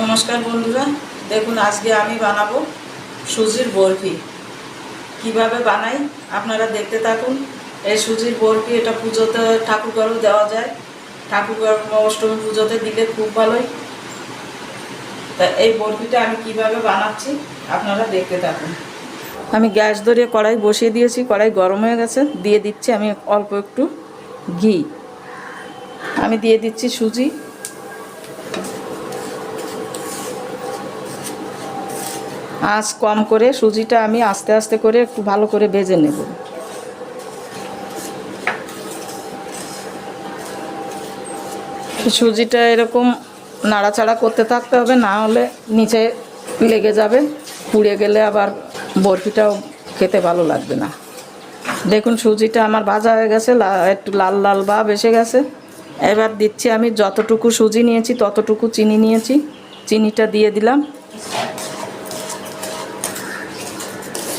নমস্কার বন্ধুরা, দেখুন আজকে আমি বানাবো সুজির বরফি। কীভাবে বানাই আপনারা দেখতে থাকুন। এই সুজির বরফি এটা পুজোতে ঠাকুর ঘরেও দেওয়া যায়। ঠাকুর ঘর অষ্টমী পুজোতে দিলে খুব ভালোই। তা এই বরফিটা আমি কীভাবে বানাচ্ছি আপনারা দেখতে থাকুন। আমি গ্যাস ধরিয়ে কড়াই বসিয়ে দিয়েছি, কড়াই গরম হয়ে গেছে। দিয়ে দিচ্ছি আমি অল্প একটু ঘি। আমি দিয়ে দিচ্ছি সুজি। আঁচ কম করে সুজিটা আমি আস্তে আস্তে করে একটু ভালো করে ভেজে নেব। সুজিটা এরকম নাড়াচাড়া করতে থাকতে হবে, না হলে নিচে লেগে যাবে, পুড়ে গেলে আবার বরফিটাও খেতে ভালো লাগবে না। দেখুন সুজিটা আমার ভাজা হয়ে গেছে একটু লাল লাল ভাব এসে গেছে। এবার দিচ্ছি আমি যতটুকু সুজি নিয়েছি, ততটুকু চিনি নিয়েছি। চিনিটা দিয়ে দিলাম।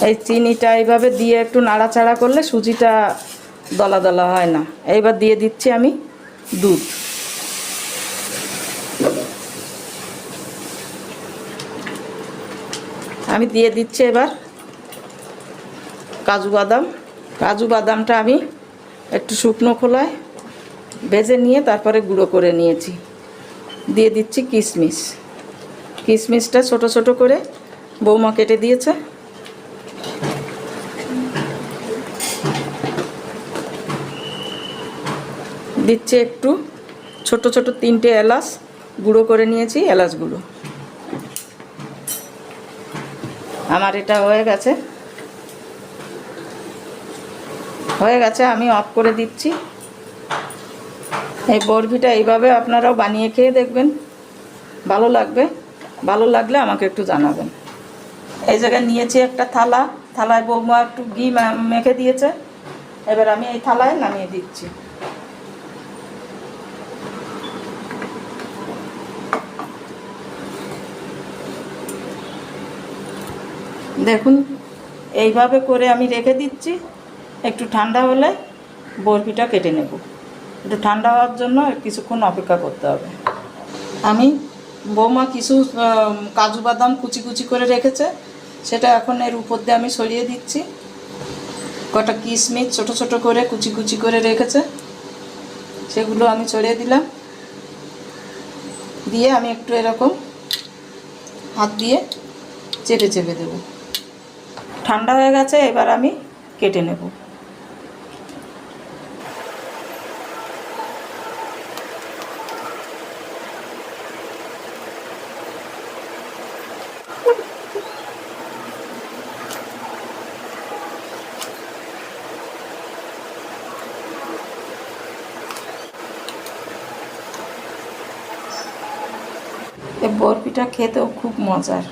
এই চিনিটা এইভাবে দিয়ে একটু নাড়াচাড়া করলে সুজিটা দলা দলা হয় না। এইবার দিয়ে দিচ্ছি আমি দুধ। আমি দিয়ে দিচ্ছি এবার কাজু বাদাম। কাজু বাদামটা আমি একটু শুকনো খোলায় ভেজে নিয়ে তারপরে গুঁড়ো করে নিয়েছি। দিয়ে দিচ্ছি কিশমিশ। কিশমিশটা ছোট ছোট করে বৌমা কেটে দিয়েছে। দিচ্ছে একটু। ছোট ছোট তিনটে এলাচ গুঁড়ো করে নিয়েছি এলাচগুলো আমার এটা হয়ে গেছে। হয়ে গেছে, আমি অফ করে দিচ্ছি। এই বরফিটা এইভাবে আপনারাও বানিয়ে খেয়ে দেখবেন। ভালো লাগবে। ভালো লাগলে আমাকে একটু জানাবেন। এই জায়গায় নিয়েছি একটা থালা। থালায় বৌমা একটু ঘি মেখে দিয়েছে। এবার আমি এই থালায় নামিয়ে দিচ্ছি। দেখুন, এইভাবে করে আমি রেখে দিচ্ছি। একটু ঠান্ডা হলে বরফিটা কেটে নেব। একটু ঠান্ডা হওয়ার জন্য কিছুক্ষণ অপেক্ষা করতে হবে। আমি বৌমা কিছু কাজু বাদাম কুচি কুচি করে রেখেছে। সেটা এখন এর উপর দিয়ে আমি সরিয়ে দিচ্ছি। কটা কিশমিশ ছোট ছোট করে কুচি কুচি করে রেখেছে। সেগুলো আমি ছড়িয়ে দিলাম। দিয়ে আমি একটু এরকম হাত দিয়ে চেপে চেপে দেবো। ঠান্ডা হয়ে গেছে এবার আমি কেটে নেব। বরফিটা খেতেও খুব মজার।